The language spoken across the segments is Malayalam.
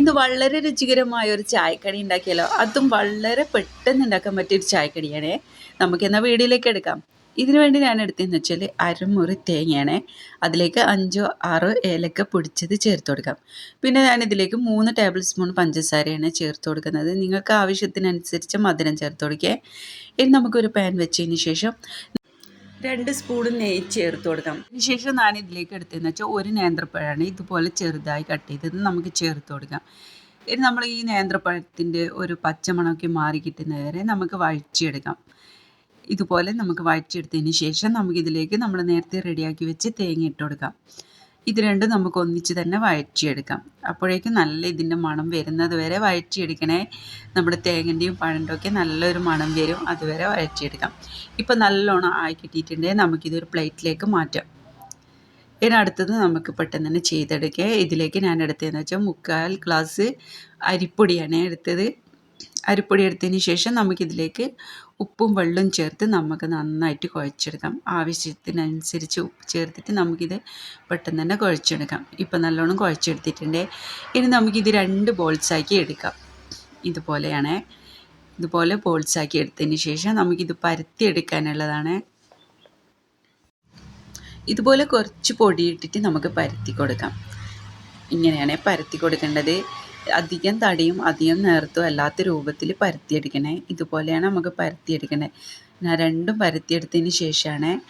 ഇന്ന് വളരെ രുചികരമായ ഒരു ചായക്കടി ഉണ്ടാക്കിയാലോ? അതും വളരെ പെട്ടെന്ന് ഉണ്ടാക്കാൻ പറ്റിയ ഒരു ചായക്കടിയാണേ. നമുക്ക് എന്നാൽ വീഡിയോയിലേക്ക് എടുക്കാം. ഇതിനു വേണ്ടി ഞാൻ എടുത്തതെന്ന് വെച്ചാൽ അരമുറി തേങ്ങയാണ്. അതിലേക്ക് അഞ്ചോ ആറോ ഏലക്ക പൊടിച്ചത് ചേർത്ത് കൊടുക്കാം. പിന്നെ ഞാൻ ഇതിലേക്ക് മൂന്ന് ടേബിൾ സ്പൂൺ പഞ്ചസാരയാണ് ചേർത്ത് കൊടുക്കുന്നത്. നിങ്ങൾക്ക് ആവശ്യത്തിനനുസരിച്ച് മധുരം ചേർത്ത് കൊടുക്കുക ഇനി നമുക്കൊരു പാൻ വെച്ചതിന് ശേഷം രണ്ട് സ്പൂൺ നെയ്യ് ചേർത്ത് കൊടുക്കാം അതിനുശേഷം ഞാൻ ഇതിലേക്ക് എടുത്തതെന്ന് വെച്ചാൽ ഒരു നേന്ത്രപ്പഴമാണ് ഇതുപോലെ ചെറുതായി കട്ട് ചെയ്തത് നമുക്ക് ചേർത്ത് കൊടുക്കാം. ഇനി നമ്മൾ ഈ നേന്ത്രപ്പഴത്തിന്റെ ഒരു പച്ചമണമൊക്കെ മാറി കിട്ടുന്നത് വരെ നമുക്ക് വഴിച്ചെടുക്കാം ഇതുപോലെ നമുക്ക് വഴിച്ചെടുത്തതിന് ശേഷം നമുക്കിതിലേക്ക് നമ്മൾ നേരത്തെ റെഡിയാക്കി വെച്ച് തേങ്ങ ഇട്ട് കൊടുക്കാം. ഇത് രണ്ടും നമുക്ക് ഒന്നിച്ച് തന്നെ വഴറ്റിയെടുക്കാം. അപ്പോഴേക്കും നല്ല ഇതിന്റെ മണം വരുന്നത് വരെ വഴറ്റിയെടുക്കണേ. നമ്മുടെ തേങ്ങന്റെയും പഴന്റെ ഒക്കെ നല്ലൊരു മണം വരും അതുവരെ വഴറ്റിയെടുക്കാം. ഇപ്പം നല്ലോണം ആയി കിട്ടിയിട്ടുണ്ടെങ്കിൽ നമുക്കിതൊരു പ്ലേറ്റിലേക്ക് മാറ്റാം. ഇനി അടുത്തത് നമുക്ക് പെട്ടെന്ന് തന്നെ ചെയ്തെടുക്കുക ഇതിലേക്ക് ഞാൻ എടുത്തതെന്ന് വെച്ചാൽ മുക്കാൽ ഗ്ലാസ് അരിപ്പൊടിയാണ് എടുത്തത്. അരിപ്പൊടി എടുത്തതിന് ശേഷം നമുക്കിതിലേക്ക് ഉപ്പും വെള്ളവും ചേർത്ത് നമുക്ക് നന്നായിട്ട് കുഴച്ചെടുക്കാം. ആവശ്യത്തിനനുസരിച്ച് ഉപ്പ് ചേർത്തിട്ട് നമുക്കിത് പെട്ടെന്ന് തന്നെ കുഴച്ചെടുക്കാം. ഇപ്പം നല്ലോണം കുഴച്ചെടുത്തിട്ടുണ്ട്. ഇനി നമുക്കിത് രണ്ട് ബോൾസാക്കി എടുക്കാം. ഇതുപോലെയാണ്. ഇതുപോലെ ബോൾസാക്കി എടുത്തതിന് ശേഷം നമുക്കിത് പരത്തി എടുക്കാനുള്ളതാണ്. ഇതുപോലെ കുറച്ച് പൊടിയിട്ടിട്ട് നമുക്ക് പരത്തി കൊടുക്കാം. ഇങ്ങനെയാണ് പരത്തി കൊടുക്കേണ്ടത്. അധികം തടിയും അധികം നേർത്തും അല്ലാത്ത രൂപത്തിൽ പരത്തിയെടുക്കണേ. ഇതുപോലെയാണ് നമുക്ക് പരത്തിയെടുക്കണേ. ഞാൻ രണ്ടും പരത്തിയെടുത്തതിന് ശേഷമാണ്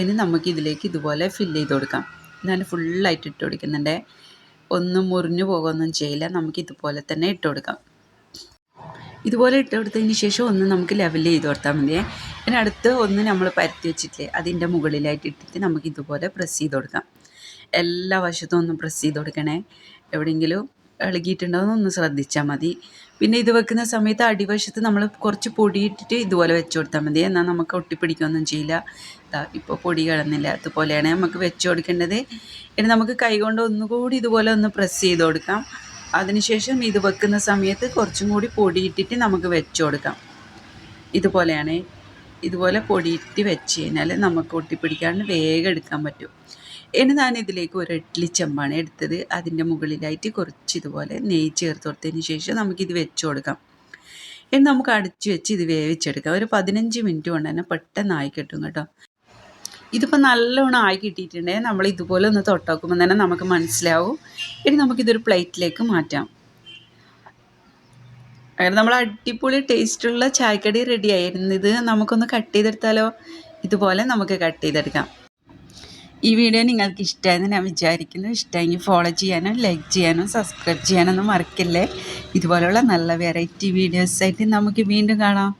ഇനി നമുക്ക് ഇതിലേക്ക് ഇതുപോലെ ഫില്ല് ചെയ്ത് കൊടുക്കാം. ഞാൻ ഫുള്ളായിട്ട് ഇട്ട് കൊടുക്കുന്നുണ്ട്. ഒന്നും മുറിഞ്ഞു പോകുകയൊന്നും ചെയ്യില്ല. നമുക്ക് ഇതുപോലെ തന്നെ ഇട്ട് കൊടുക്കാം. ഇതുപോലെ ഇട്ട് കൊടുത്തതിന് ശേഷം ഒന്ന് നമുക്ക് ലെവൽ ചെയ്ത് കൊടുത്താൽ മതിയേ. പിന്നെ അടുത്ത് ഒന്ന് നമ്മൾ പരത്തി വെച്ചിട്ടില്ലേ അതിന്റെ മുകളിലായിട്ട് ഇട്ടിട്ട് നമുക്ക് ഇതുപോലെ പ്രസ് ചെയ്ത് കൊടുക്കാം. എല്ലാ വശത്തും ഒന്ന് പ്രസ് ചെയ്ത് കൊടുക്കണേ. എവിടെയെങ്കിലും ഇളകിയിട്ടുണ്ടോയെന്ന് ഒന്ന് ശ്രദ്ധിച്ചാൽ മതി. പിന്നെ ഇത് വെക്കുന്ന സമയത്ത് അടിവശത്ത് നമ്മൾ കുറച്ച് പൊടിയിട്ടിട്ട് ഇതുപോലെ വെച്ച് കൊടുത്താൽ മതി. എന്നാൽ നമുക്ക് ഒട്ടിപ്പിടിക്കുകയൊന്നും ചെയ്യില്ല. ഇപ്പോൾ പൊടി കിടന്നില്ല. അതുപോലെയാണ് നമുക്ക് വെച്ച് കൊടുക്കേണ്ടത്. ഇനി നമുക്ക് കൈകൊണ്ട് ഒന്നുകൂടി ഇതുപോലെ ഒന്ന് പ്രസ് ചെയ്ത് കൊടുക്കാം. അതിനുശേഷം ഇത് വെക്കുന്ന സമയത്ത് കുറച്ചും കൂടി പൊടിയിട്ടിട്ട് നമുക്ക് വെച്ച് കൊടുക്കാം. ഇതുപോലെയാണ്. ഇതുപോലെ പൊടിയിട്ട് വെച്ച് കഴിഞ്ഞാൽ നമുക്ക് ഒട്ടിപ്പിടിക്കാണ്ട് വേഗം എടുക്കാൻ പറ്റും. ഇനി ഞാൻ ഇതിലേക്ക് ഒരു ഇഡ്ഡലി ചെമ്പാണ് എടുത്തത്. അതിന്റെ മുകളിലായിട്ട് കുറച്ച് ഇതുപോലെ നെയ്യ് ചേർത്ത് കൊടുത്തതിന് ശേഷം നമുക്കിത് വെച്ച് കൊടുക്കാം. ഇനി നമുക്ക് അടിച്ചു വെച്ച് ഇത് വേവിച്ചെടുക്കാം. ഒരു പതിനഞ്ച് മിനിറ്റ് കൊണ്ട് തന്നെ പെട്ടെന്ന് ആയി കിട്ടും കേട്ടോ. ഇതിപ്പോൾ നല്ലോണം ആയി കിട്ടിയിട്ടുണ്ടെങ്കിൽ നമ്മൾ ഇതുപോലെ ഒന്ന് തൊട്ടാക്കുമ്പോൾ തന്നെ നമുക്ക് മനസ്സിലാവും. ഇനി നമുക്കിതൊരു പ്ലേറ്റിലേക്ക് മാറ്റാം. അങ്ങനെ നമ്മൾ അടിപൊളി ടേസ്റ്റുള്ള ചായക്കടി റെഡി ആയിരുന്നു. ഇത് നമുക്കൊന്ന് കട്ട് ചെയ്തെടുത്താലോ? ഇതുപോലെ നമുക്ക് കട്ട് ചെയ്തെടുക്കാം. ഈ വീഡിയോ നിങ്ങൾക്ക് ഇഷ്ടമായെന്ന് ഞാൻ വിചാരിക്കുന്നു. ഇഷ്ടമെങ്കിൽ ഫോളോ ചെയ്യാനും ലൈക്ക് ചെയ്യാനും സബ്സ്ക്രൈബ് ചെയ്യാനൊന്നും മറക്കില്ലേ? ഇതുപോലെയുള്ള നല്ല വെറൈറ്റി വീഡിയോസായിട്ട് നമുക്ക് വീണ്ടും കാണാം.